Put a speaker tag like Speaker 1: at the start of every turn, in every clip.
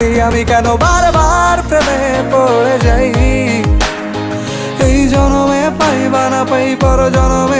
Speaker 1: আমি কেন বারবার প্রেমে পড়ে যাই? এই জনমে পাই বা না পাই পর জনমে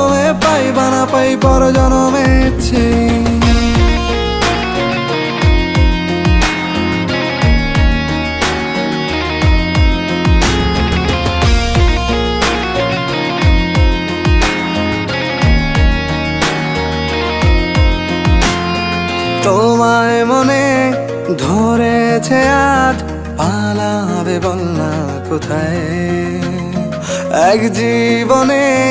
Speaker 1: পাই পর জনমে চাই তোমায় মনে ধরেছে আজ পালাবে বল না কোথায়? এক জীবনে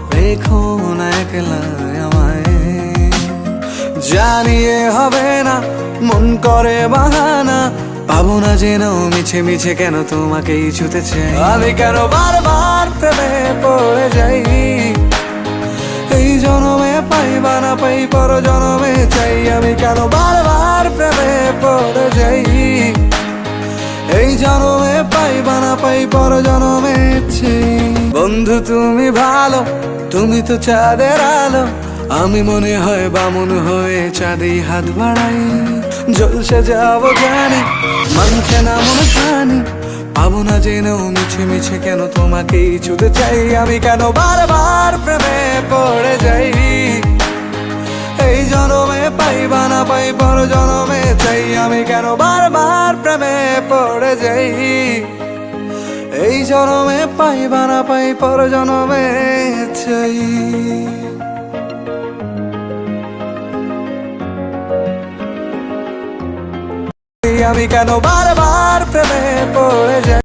Speaker 1: জানিয়ে হবে না, মন করে বাহানা। পাবো না যেন মিছে মিছে কেন তোমাকেই ছুতে চাই আমি কেন বারবার প্রেমে পড়ে যাই? এই জনমে পাই বা না পাই পর জনমে চাই। আমি কেন বারবার প্রেমে পড়ে যাই? এই জনমে পাই বা না পাই পর জনমে চাই। বন্ধু, তুমি ভালো, তুমি তো চাঁদের আলো। আমি মনে হয় বামুন হয়ে চাঁদে হাত বাড়াই। জলসে যাব জানি মানছে না মন খানি পাবো না জেনেও মিছে মিছে কেন তোমাকেই ছুতে চাই। আমি কেন বারবার প্রেমে পড়ে যাই? এই জনমে পাই বা না পাই পর জনমে চাই। আমি কেন বারবার প্রেমে পড়ে যাই? এই জনমে পাই বা না পাই পর জনমে চাই। আমি কেন বারবার প্রেমে পড়ে যাই?